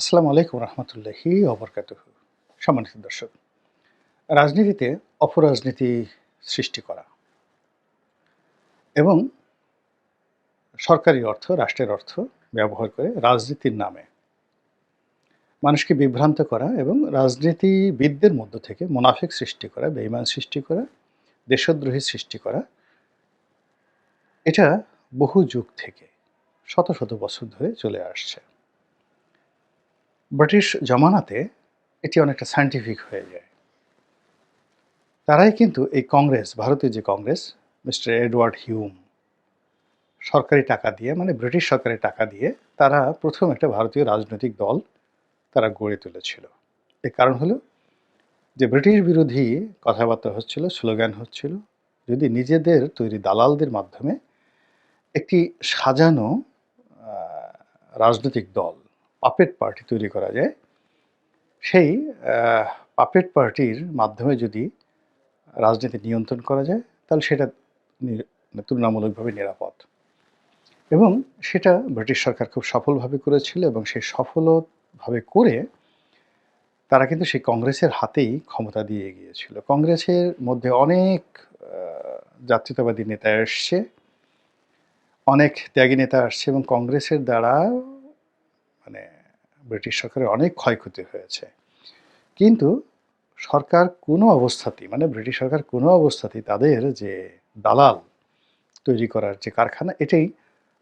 আসসালামু আলাইকুম রহমতুল্লাহি অবরকাত সম্মানিত দর্শক, রাজনীতিতে অপরাজনীতি সৃষ্টি করা এবং সরকারি অর্থ, রাষ্ট্রের অর্থ ব্যবহার করে রাজনীতির নামে মানুষকে বিভ্রান্ত করা এবং রাজনীতিবিদদের মধ্য থেকে মুনাফিক সৃষ্টি করা বেইমান সৃষ্টি করা, দেশদ্রোহী সৃষ্টি করা, এটা বহু যুগ থেকে শত শত বছর ধরে চলে আসছে। ব্রিটিশ জমানাতে এটি অনেকটা সায়েন্টিফিক হয়ে যায়। তারাই কিন্তু এই কংগ্রেস, ভারতীয় যে কংগ্রেস, মিস্টার এডওয়ার্ড হিউম, সরকারি টাকা দিয়ে মানে ব্রিটিশ সরকারের টাকা দিয়ে তারা প্রথম একটা ভারতীয় রাজনৈতিক দল তারা গড়ে তুলেছিল। এর কারণ হলো যে ব্রিটিশ বিরোধী কথাবার্তা হচ্ছিল, স্লোগান হচ্ছিল, যদি নিজেদের তৈরি দালালদের মাধ্যমে একটি সাজানো রাজনৈতিক দল পাপেট পার্টি তৈরি করা যায়। সেই পাপেট পার্টির মাধ্যমে যদি রাজনীতি নিয়ন্ত্রণ করা যায়, তাহলে সেটা মানে তুলনামূলকভাবে নিরাপদ। এবং সেটা ব্রিটিশ সরকার খুব সফলভাবে করেছিল এবং সেই সফলভাবে করে তারা কিন্তু সেই কংগ্রেসের হাতেই ক্ষমতা দিয়ে গিয়েছিল কংগ্রেসের মধ্যে অনেক জাতীয়তাবাদী নেতা এসছে, অনেক ত্যাগী নেতা আসছে এবং কংগ্রেসের দ্বারা মানে ব্রিটিশ সরকারের অনেক ক্ষয়ক্ষতি হয়েছে। কিন্তু সরকার কোনো অবস্থাতেই মানে ব্রিটিশ সরকার কোনো অবস্থাতেই তাদের যে দালাল তৈরি করার যে কারখানা, এটাই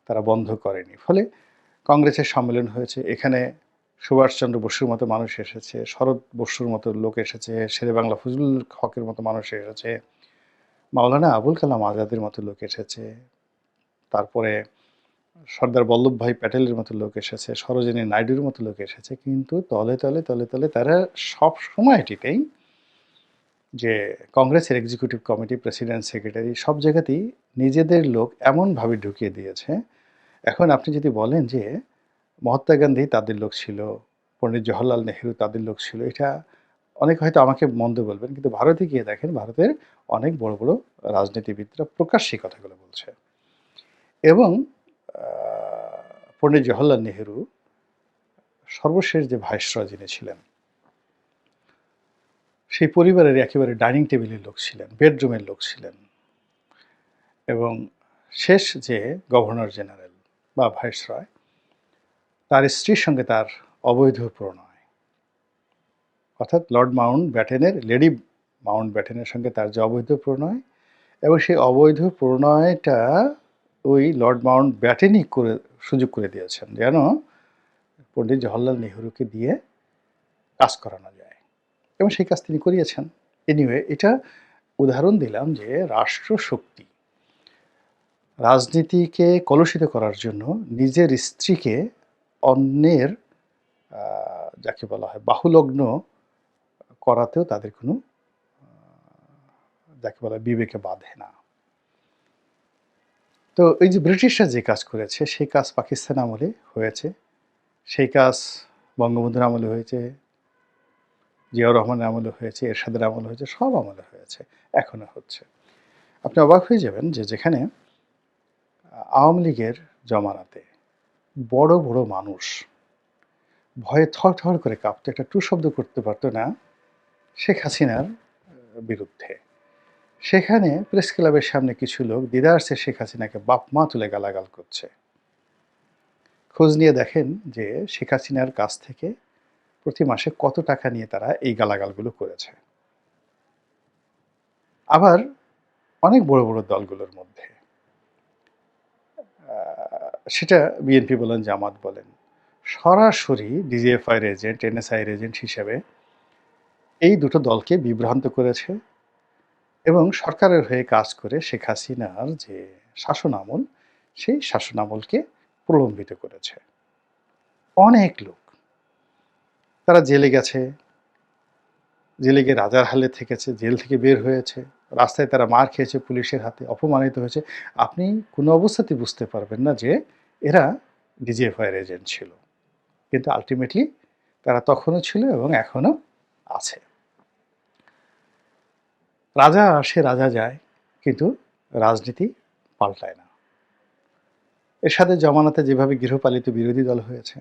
তারা বন্ধ করেনি। ফলে কংগ্রেসের সম্মেলন হয়েছে, এখানে সুভাষচন্দ্র বসুর মতো মানুষ এসেছে, শরৎ বসুর মতো লোক এসেছে, শেরে বাংলা ফজলুল হকের মতো মানুষ এসেছে, মাওলানা আবুল কালাম আজাদের মতো লোক এসেছে, তারপরে সর্দার বল্লভভাই প্যাটেলের মতো লোক এসেছে, সরোজিনী নাইডুর মতো লোক এসেছে, কিন্তু তলে তলে তলে তলে তারা সব সময়টিতেই যে কংগ্রেসের এক্সিকিউটিভ কমিটি প্রেসিডেন্ট সেক্রেটারি সব জায়গাতেই নিজেদের লোক এমনভাবে ঢুকিয়ে দিয়েছে। এখন আপনি যদি বলেন যে মহাত্মা গান্ধী তাদের লোক ছিল, পণ্ডিত জওহরলাল নেহরু তাদের লোক ছিল, এটা অনেক হয়তো আমাকে মন্দ বলবেন, কিন্তু ভারতে গিয়ে দেখেন ভারতের অনেক বড় বড় রাজনীতিবিদরা প্রকাশ্যে কথাগুলো বলছে। এবং পণ্ডিত জওহরলাল নেহেরু সর্বশেষ যে ভাইসরয় যিনি ছিলেন, সেই পরিবারের একেবারে ডাইনিং টেবিলের লোক ছিলেন, বেডরুমের লোক ছিলেন এবং শেষ যে গভর্নর জেনারেল বা ভাইসরয়, তার স্ত্রীর সঙ্গে তার অবৈধ প্রণয়। অর্থাৎ লর্ড মাউন্ট ব্যাটেনের, লেডি মাউন্ট ব্যাটেনের সঙ্গে তার যে অবৈধ প্রণয় এবং সেই অবৈধ প্রণয়টা ওই লর্ড মাউন্ট ব্যাটেনই করে, সুযোগ করে দিয়েছেন যেন পণ্ডিত জওহরলাল নেহরুকে দিয়ে কাজ করানো যায়। এবং সেই কাজ তিনি করিয়েছেন। এনিওয়ে এটা উদাহরণ দিলাম যে রাষ্ট্রশক্তি রাজনীতিকে কলুষিত করার জন্য নিজের স্ত্রীকে অন্যের যাকে বলা হয় বাহুলগ্ন করাতেও তাদের কোনো যাকে বলা হয় বিবেকে বাঁধে না। তো এই যে ব্রিটিশরা যে কাজ করেছে, সেই কাজ পাকিস্তান আমলে হয়েছে। সেই কাজ বঙ্গবন্ধুর আমলে হয়েছে, জিয়াউর রহমানের আমলে হয়েছে, এরশাদের আমলে হয়েছে, সব আমলে হয়েছে, এখনও হচ্ছে। আপনি অবাক হয়ে যাবেন যে যেখানে আওয়ামী লীগের জমানাতে বড় বড় মানুষ ভয়ে থর থর করে কাঁপতো, একটা টু শব্দ করতে পারতো না শেখ হাসিনার বিরুদ্ধে। সেখানে প্রেস ক্লাবের সামনে কিছু লোক দিদারসে শেখ হাসিনাকে বাপ মা তুলে গালাগাল করছে। খোঁজ নিয়ে দেখেন যে শেখ হাসিনার কাছ থেকে প্রতি মাসে কত টাকা নিয়ে তারা এই গালাগালগুলো করেছে। আবার অনেক বড় বড় দলগুলোর মধ্যে। সেটা বিএনপি বলেন, জামাত বলেন, সরাসরি ডিজিএফআইয়ের এজেন্ট এনএসআইয়ের এজেন্ট হিসেবে এই দুটো দলকে বিভ্রান্ত করেছে। এবং সরকারের হয়ে কাজ করে শেখ হাসিনার যে শাসন আমল, সেই শাসন আমলকে প্রলম্বিত করেছে। অনেক লোক, তারা জেলে গেছে, জেলে গিয়ে রাজার হালে থেকেছে, জেল থেকে বের হয়েছে, রাস্তায় তারা মার খেয়েছে পুলিশের হাতে, অপমানিত হয়েছে। আপনি কোনো অবস্থাতেই বুঝতে পারবেন না যে এরা ডিজিএফআইয়ের এজেন্ট ছিল। কিন্তু আলটিমেটলি তারা তখনও ছিল এবং এখনও আছে। রাজা আসে রাজা যায়, কিন্তু রাজনীতি পাল্টায় না। এর সাথে জমানাতে যেভাবে গৃহপালিত বিরোধী দল হয়েছে,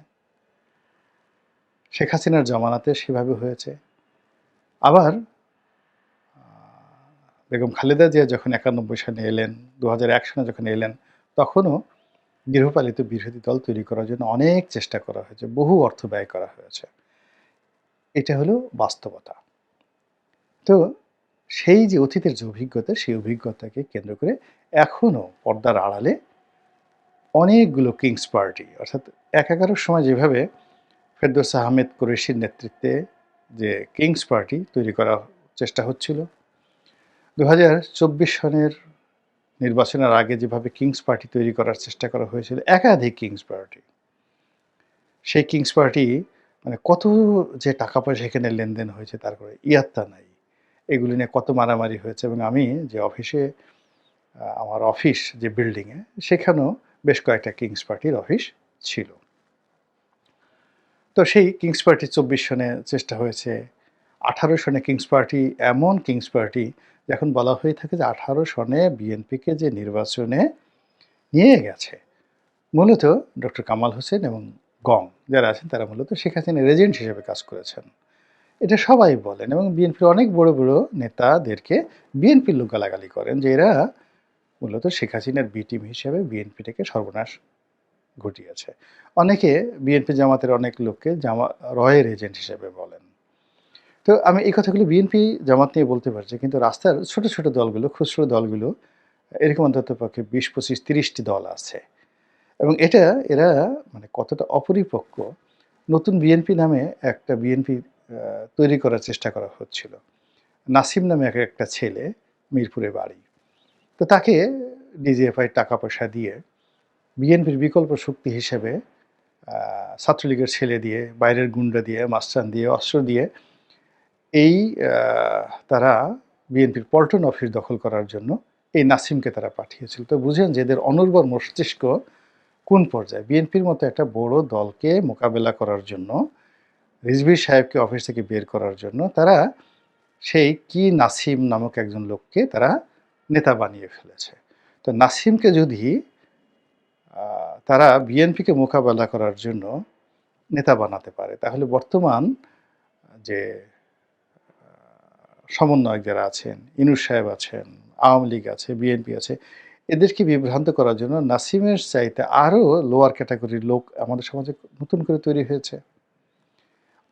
শেখ হাসিনার জমানাতে সেভাবে হয়েছে। আবার বেগম খালেদা জিয়া যখন একানব্বই সালে এলেন দু সালে যখন এলেন, তখনও গৃহপালিত বিরোধী দল তৈরি করার জন্য অনেক চেষ্টা করা হয়েছে, বহু অর্থ ব্যয় করা হয়েছে। এটা হলো বাস্তবতা। তো সেই যে অতীতের যে অভিজ্ঞতা, সেই অভিজ্ঞতাকে কেন্দ্র করে এখনও পর্দার আড়ালে অনেকগুলো কিংস পার্টি অর্থাৎ এক এগারোর সময় যেভাবে ফেরদৌস আহমেদ কুরেশির নেতৃত্বে যে কিংস পার্টি তৈরি করার চেষ্টা হচ্ছিল। দু হাজার চব্বিশ সনের নির্বাচনের আগে যেভাবে কিংস পার্টি তৈরি করার চেষ্টা করা হয়েছিল, একাধিক কিংস পার্টি সেই কিংস পার্টি মানে কত যে টাকা পয়সা এখানে লেনদেন হয়েছে তার করে ইয়াত্তা নাই। এগুলি নিয়ে কত মারামারি হয়েছে এবং আমি যে অফিসে আমার অফিস যে বিল্ডিংয়ে সেখানেও বেশ কয়েকটা কিংস পার্টির অফিস ছিল। তো সেই কিংস পার্টি চব্বিশ সনে চেষ্টা হয়েছে, আঠারো সনে কিংস পার্টি এমন কিংস পার্টি এখন বলা হয়ে থাকে যে আঠারো সনে বিএনপিকে যে নির্বাচনে নিয়ে গেছে, মূলত ডক্টর কামাল হোসেন এবং গং যারা আছেন, তারা মূলত শেখ হাসিনার এজেন্ট হিসেবে কাজ করেছেন। এটা সবাই বলেন এবং বিএনপির অনেক বড় বড় নেতাদেরকে বিএনপির লোক গালাগালি করেন যে এরা মূলত শেখ হাসিনার বি টিম হিসেবে বিএনপিটাকে সর্বনাশ ঘটিয়েছে। অনেকে বিএনপি জামাতের অনেক লোককে জামা, রয়ের এজেন্ট হিসেবে বলেন। তো আমি এই কথাগুলো বিএনপি জামাত নিয়ে বলতে পারছি, কিন্তু রাস্তার ছোট ছোট দলগুলো, খুচরো দলগুলো, এরকম অন্তত পক্ষে বিশ, পঁচিশ, তিরিশটি দল আছে। এবং এটা এরা মানে কতটা অপরিপক্ক, নতুন বিএনপি নামে একটা বিএনপি তৈরি করার চেষ্টা করা হচ্ছিল। নাসিম নামে এক একটা ছেলে মিরপুরে বাড়ি। তো তাকে ডিজিএফআই টাকা পয়সা দিয়ে বিএনপির বিকল্প শক্তি হিসেবে ছাত্রলীগের ছেলে দিয়ে, বাইরের গুন্ডা দিয়ে মাস্টান দিয়ে, অস্ত্র দিয়ে এই তারা বিএনপির পল্টন অফিস দখল করার জন্য এই নাসিমকে তারা পাঠিয়েছিল। তো বুঝেন যে এদের অনুর্বর মস্তিষ্ক কোন পর্যায়ে? বিএনপির মতো একটা বড় দলকে মোকাবেলা করার জন্য রিজভির সাহেবকে অফিস থেকে বের করার জন্য তারা সেই কি নাসিম নামক একজন লোককে তারা নেতা বানিয়ে ফেলেছে। তো নাসিমকে যদি তারা বিএনপিকে মোকাবেলা করার জন্য নেতা বানাতে পারে, তাহলে বর্তমান যে সমন্বয়ক যারা আছেন ইনুর সাহেব আছেন, আওয়ামী লীগ আছে বিএনপি আছে, এদেরকে বিভ্রান্ত করার জন্য নাসিমের চাইতে আরও লোয়ার ক্যাটাগরির লোক আমাদের সমাজে নতুন করে তৈরি হয়েছে।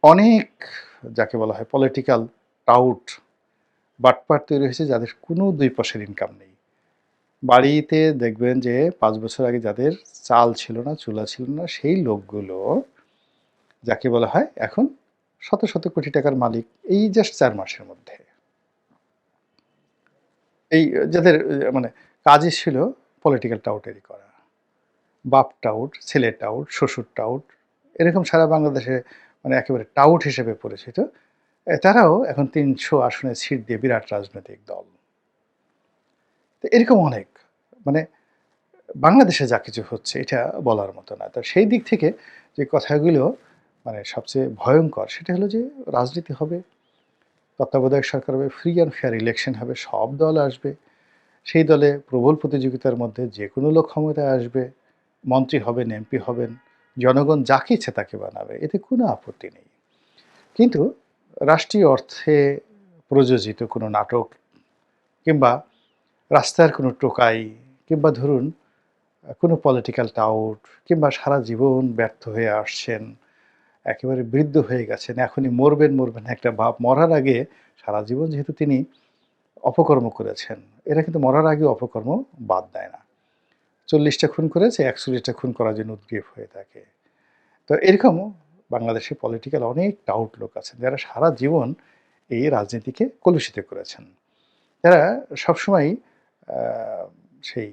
অনেক, যাকে বলা হয় পলিটিক্যাল টাউট বাটপাট তৈরি হয়েছে যাদের কোনো দুই পয়সার ইনকাম নেই। বাড়িতে দেখবেন যে পাঁচ বছর আগে যাদের চাল ছিল না, চুলা ছিল না, সেই লোকগুলো যাকে বলা হয় এখন শত শত কোটি টাকার মালিক এই জাস্ট চার মাসের মধ্যে। এই যাদের মানে কাজই ছিল পলিটিক্যাল টাউটেরই করা। বাপ টাউট ছেলে টাউট শ্বশুর টাউট এরকম সারা বাংলাদেশে মানে একেবারে টাউট হিসেবে পরিচিত তারাও এখন তিনশো আসনে সিট দিয়ে বিরাট রাজনৈতিক দল। তো এরকম অনেক মানে বাংলাদেশে যা কিছু হচ্ছে এটা বলার মতো না। তো সেই দিক থেকে যে কথাগুলো মানে সবচেয়ে ভয়ঙ্কর সেটা হলো যে রাজনীতি হবে, তত্ত্বাবধায়ক সরকার হবে ফ্রি অ্যান্ড ফেয়ার ইলেকশন হবে, সব দল আসবে। সেই দলে প্রবল প্রতিযোগিতার মধ্যে যে কোনো লোক ক্ষমতায় আসবে, মন্ত্রী হবেন এমপি হবেন জনগণ যাকে ইচ্ছে তাকে বানাবে, এতে কোনো আপত্তি নেই। কিন্তু রাষ্ট্রীয় অর্থে প্রযোজিত কোনো নাটক কিংবা রাস্তার কোনো টোকাই কিংবা ধরুন, কোনো পলিটিক্যাল টাউট কিংবা সারা জীবন ব্যর্থ হয়ে আসছেন, একেবারে বৃদ্ধ হয়ে গেছেন, এখনই মরবেন মরবেন একটা ভাব, মরার আগে সারা জীবন যেহেতু তিনি অপকর্ম করেছেন, এরা কিন্তু মরার আগে অপকর্ম বাদ দেয় না। চল্লিশটা খুন করেছে, একচল্লিশটা খুন করার জন্য উদ্গ্রীব হয়ে থাকে। তো এরকম বাংলাদেশে পলিটিক্যাল অনেক ডাউট লোক আছেন, যারা সারা জীবন এই রাজনীতিকে কলুষিত করেছেন। যারা সবসময় সেই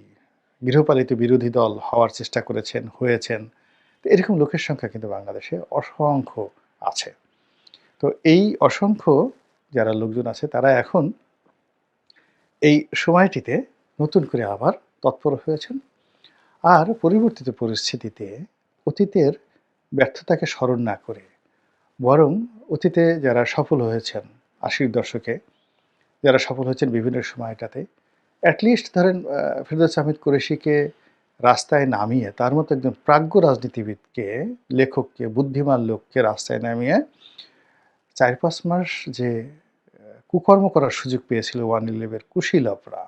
গৃহপালিত বিরোধী দল হওয়ার চেষ্টা করেছেন, হয়েছেন, তো এরকম লোকের সংখ্যা কিন্তু বাংলাদেশে অসংখ্য আছে। তো এই অসংখ্য যারা লোকজন আছে, তারা এখন এই সময়টিতে নতুন করে আবার তৎপর হয়েছেন। আর পরিবর্তিত পরিস্থিতিতে অতীতের ব্যর্থতাকে স্মরণ না করে বরং অতীতে যারা সফল হয়েছেন, আশির দশকে যারা সফল হয়েছেন বিভিন্ন সময়টাতে অ্যাটলিস্ট ধরেন ফিরদৌস আহমেদ কুরেশিকে রাস্তায় নামিয়ে, তার মতো একজন প্রাজ্ঞ রাজনীতিবিদকে, লেখককে, বুদ্ধিমান লোককে রাস্তায় নামিয়ে চার পাঁচ মাস যে কুকর্ম করার সুযোগ পেয়েছিল ওয়ান ইলেভের কুশীলভরা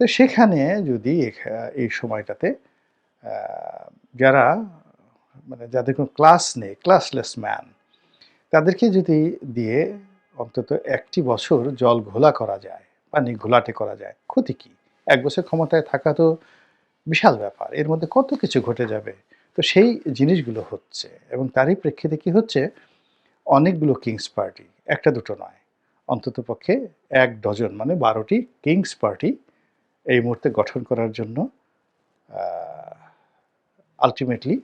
তো সেখানে যদি এই সময়টাতে যারা মানে যাদের কোনো ক্লাস নেই, ক্লাসলেস ম্যান, তাদেরকে যদি দিয়ে অন্তত একটি বছর জল ঘোলা করা যায়, পানি ঘোলাটে করা যায়, ক্ষতি কি? এক বছর ক্ষমতায় থাকা তো বিশাল ব্যাপার। এর মধ্যে কত কিছু ঘটে যাবে? তো সেই জিনিসগুলো হচ্ছে এবং তারই প্রেক্ষিতে কি হচ্ছে? অনেকগুলো কিংস পার্টি, একটা দুটো নয় অন্তত পক্ষে এক ডজন মানে বারোটি কিংস পার্টি এই মুহূর্তে গঠন করার জন্য আলটিমেটলি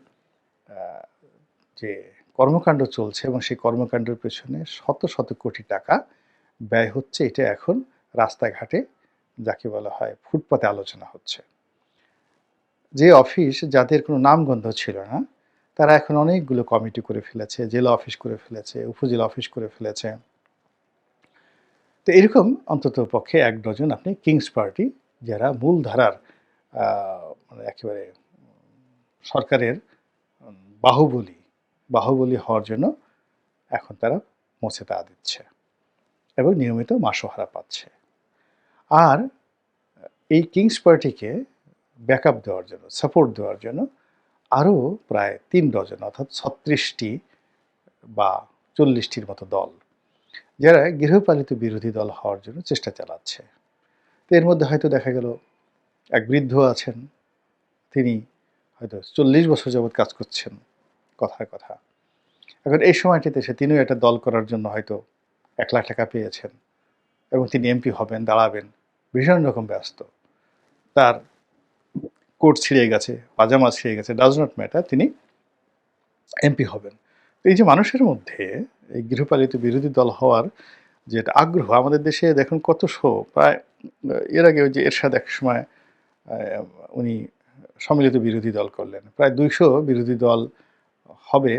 যে কর্মকাণ্ড চলছে এবং সেই কর্মকাণ্ডের পেছনে শত শত কোটি টাকা ব্যয় হচ্ছে, এটা এখন রাস্তাঘাটে যাকে বলা হয় ফুটপাতে আলোচনা হচ্ছে। যে অফিস যাদের কোনো নামগন্ধ ছিল না, তারা এখন অনেকগুলো কমিটি করে ফেলেছে, জেলা অফিস করে ফেলেছে, উপজেলা অফিস করে ফেলেছে। তো এরকম অন্তত পক্ষে এক ডজন আপনি কিংস পার্টি যারা মূলধারার মানে একেবারে সরকারের বাহুবলী বাহুবলী হওয়ার জন্য এখন তারা মুছে তা দিচ্ছে এবং নিয়মিত মাসোহারা পাচ্ছে। আর এই কিংস পার্টিকে ব্যাকআপ দেওয়ার জন্য, সাপোর্ট দেওয়ার জন্য আরও প্রায় তিন ডজন অর্থাৎ ছত্রিশটি বা চল্লিশটির মতো দল, যারা গৃহপালিত বিরোধী দল হওয়ার জন্য চেষ্টা চালাচ্ছে। এর মধ্যে হয়তো দেখা গেল এক বৃদ্ধ আছেন। তিনি হয়তো চল্লিশ বছর যাবৎ কাজ করছেন কথার কথা এখন এই সময়টিতে সে তিনিও একটা দল করার জন্য হয়তো এক লাখ টাকা পেয়েছেন এবং তিনি এমপি হবেন, দাঁড়াবেন, ভীষণ রকম ব্যস্ত। তার কোট ছিঁড়ে গেছে পাজামা ছিঁড়ে গেছে ডাজ নট ম্যাটার তিনি এমপি হবেন। এই যে মানুষের মধ্যে এই গৃহপালিত বিরোধী দল হওয়ার যে আগ্রহ। আমাদের দেশে দেখুন কত শো, প্রায়, এর আগে ওই যে এরশাদ এক সময় উনি সম্মিলিত বিরোধী দল করলেন। প্রায় দুইশো বিরোধী দল হবে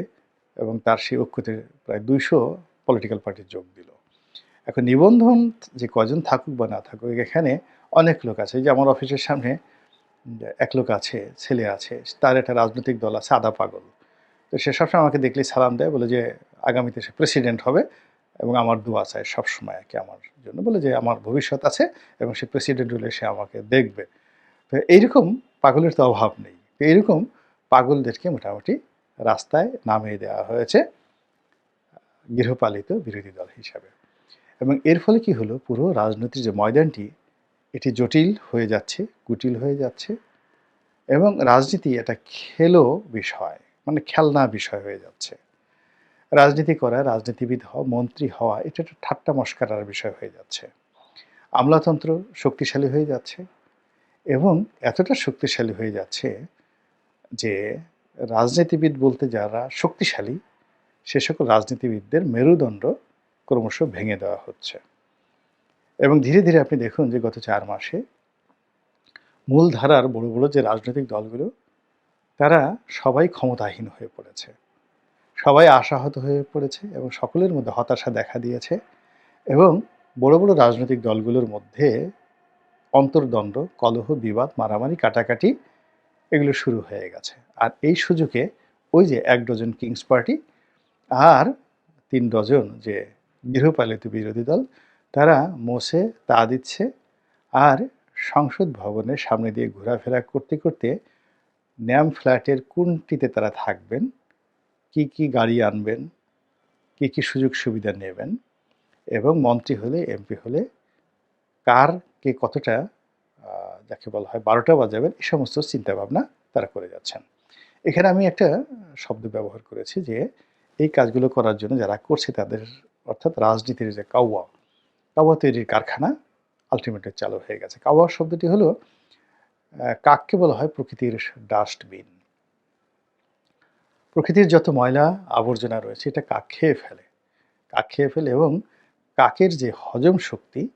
এবং তার সেই ঐক্যতে প্রায় দুইশো পলিটিক্যাল পার্টি যোগ দিল। এখন নিবন্ধন যে কজন থাকুক বা না থাকুক, এখানে অনেক লোক আছে। যে আমার অফিসের সামনে এক লোক আছে, ছেলে আছে, তার একটা রাজনৈতিক দল আছে, আদা পাগল। তো সে সবসময় আমাকে দেখলেই সালাম দেয়, বলে যে আগামীতে সে প্রেসিডেন্ট হবে। এবং আমার দোয়া চায় সবসময় একে আমার জন্য। বলে যে আমার ভবিষ্যৎ আছে এবং সে প্রেসিডেন্ট হলে সে আমাকে দেখবে। তো এইরকম পাগলের তো অভাব নেই। তো এইরকম পাগলদেরকে মোটামুটি রাস্তায় নামিয়ে দেওয়া হয়েছে গৃহপালিত বিরোধী দল হিসাবে। এবং এর ফলে কি হলো? পুরো রাজনীতির যে ময়দানটি, এটি জটিল হয়ে যাচ্ছে, কুটিল হয়ে যাচ্ছে এবং রাজনীতি একটা খেলো বিষয় মানে খেলনা বিষয় হয়ে যাচ্ছে। রাজনীতি করা, রাজনীতিবিদ হওয়া মন্ত্রী হওয়া, এটা একটা ঠাট্টা মস্কারার বিষয় হয়ে যাচ্ছে। আমলাতন্ত্র শক্তিশালী হয়ে যাচ্ছে এবং এতটা শক্তিশালী হয়ে যাচ্ছে যে রাজনীতিবিদ বলতে যারা শক্তিশালী, সে সকল রাজনীতিবিদদের মেরুদণ্ড ক্রমশ ভেঙে দেওয়া হচ্ছে। এবং ধীরে ধীরে আপনি দেখুন যে গত চার মাসে মূলধারার বড় বড় যে রাজনৈতিক দলগুলো, তারা সবাই ক্ষমতাহীন হয়ে পড়েছে। সবাই আশাহত হয়ে পড়েছে এবং সকলের মধ্যে হতাশা দেখা দিয়েছে এবং বড় বড় রাজনৈতিক দলগুলোর মধ্যে অন্তর্দ্বন্দ্ব, কলহ, বিবাদ, মারামারি, কাটাকাটি এগুলো শুরু হয়ে গেছে। আর এই সুযোগে ওই যে এক ডজন কিংস পার্টি আর তিন ডজন যে গৃহপালিত বিরোধী দল, তারা মোসে তা দিচ্ছে আর সংসদ ভবনের সামনে দিয়ে ঘোরাফেরা করতে করতে ন্যাম ফ্ল্যাটের কোনটিতে তারা থাকবেন কি কি গাড়ি আনবেন, কি কি সুযোগ সুবিধা নেবেন এবং মন্ত্রী হলে, এমপি হলে কার কে কতটা যাকে বলা হয় বারোটা বাজাবেন এই সমস্ত চিন্তাভাবনা তারা করে যাচ্ছেন। এখানে আমি একটা শব্দ ব্যবহার করেছি যে এই কাজগুলো করার জন্য যারা করছে তাদের অর্থাৎ রাজনীতির যে কাউয়া কাওয়া তৈরির কারখানা আলটিমেটলি চালু হয়ে গেছে। কাওয়া শব্দটি হলো কাককে বলা হয় প্রকৃতির ডাস্টবিন। প্রকৃতির যত ময়লা আবর্জনা রয়েছে, এটা কাক খেয়ে ফেলে। কাক খেয়ে ফেলে এবং কাকের যে হজম শক্তি,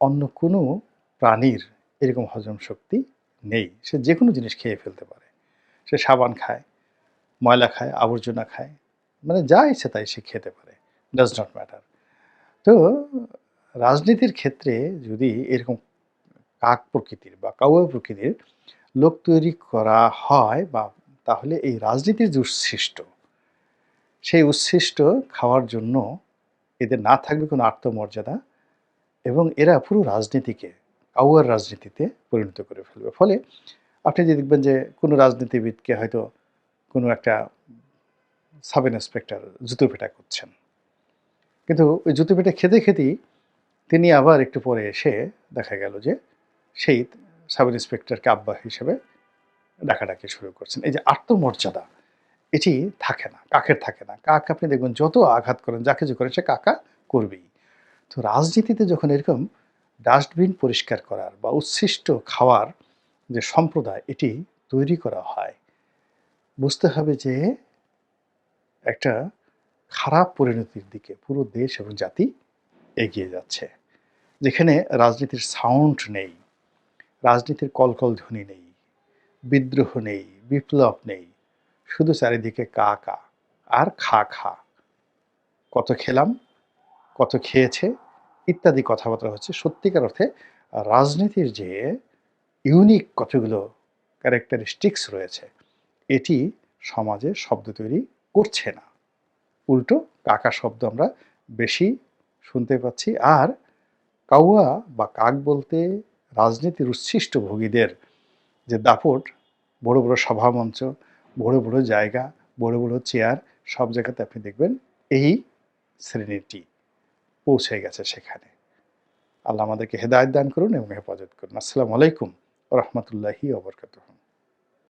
অন্য কোনো প্রাণীর এরকম হজম শক্তি নেই। সে যে কোনো জিনিস খেয়ে ফেলতে পারে। সে সাবান খায়, ময়লা খায়, আবর্জনা খায় মানে যা ইচ্ছে তাই সে খেতে পারে। ডাজ নট ম্যাটার তো রাজনীতির ক্ষেত্রে যদি এরকম কাক প্রকৃতির বা কাউয়া প্রকৃতির লোক তৈরি করা হয় বা তাহলে এই রাজনীতির যে উচ্ছিষ্ট সেই উচ্ছিষ্ট খাওয়ার জন্য এদের না থাকবে কোনো আত্মমর্যাদা এবং এরা পুরো রাজনীতিকে, কাউয়ার রাজনীতিতে পরিণত করে ফেলবে। ফলে আপনি যে দেখবেন যে কোনো রাজনীতিবিদকে হয়তো কোনো একটা সাব ইন্সপেক্টর জুতো পেটা করছেন। কিন্তু ওই জুতো পেটা খেতে খেতেই তিনি আবার একটু পরে এসে দেখা গেল যে সেই সাব ইন্সপেক্টরকে আব্বা হিসেবে ডাকাডাকি শুরু করছেন। এই যে আত্মমর্যাদা, এটি থাকে না, কাকের থাকে না। কাক আপনি দেখবেন যত আঘাত করেন, যা কিছু করেন সে কাকা করবেই। তো রাজনীতিতে যখন এরকম ডাস্টবিন পরিষ্কার করার বা উচ্ছিষ্ট খাওয়ার যে সম্প্রদায়, এটি তৈরি করা হয়, বুঝতে হবে যে একটা খারাপ পরিণতির দিকে পুরো দেশ এবং জাতি এগিয়ে যাচ্ছে। যেখানে রাজনীতির সাউন্ড নেই, রাজনীতির কলকল ধ্বনি নেই বিদ্রোহ নেই, বিপ্লব নেই। শুধু চারিদিকে কা কা আর খা খা। কত খেলাম, কত খেয়েছে, ইত্যাদি কথাবার্তা হচ্ছে। সত্যিকার অর্থে রাজনীতির যে ইউনিক কতগুলো ক্যারেক্টারিস্টিক্স রয়েছে, এটি সমাজে শব্দ তৈরি করছে না। উল্টো কাকা শব্দ আমরা বেশি শুনতে পাচ্ছি। আর কাউয়া বা কাক বলতে রাজনীতির উচ্ছিষ্ট ভোগীদের যে দাপট, বড় বড় সভামঞ্চ বড় বড় জায়গা, বড় বড় চেয়ার, সব জায়গাতে আপনি দেখবেন এই শ্রেণীটি পৌঁছে গেছে সেখানে। আল্লাহ আমাদেরকে হেদায়ত দান করুন এবং হেফাজত করুন। আসসালামু আলাইকুম রহমতুল্লাহি ওবরকাতুহ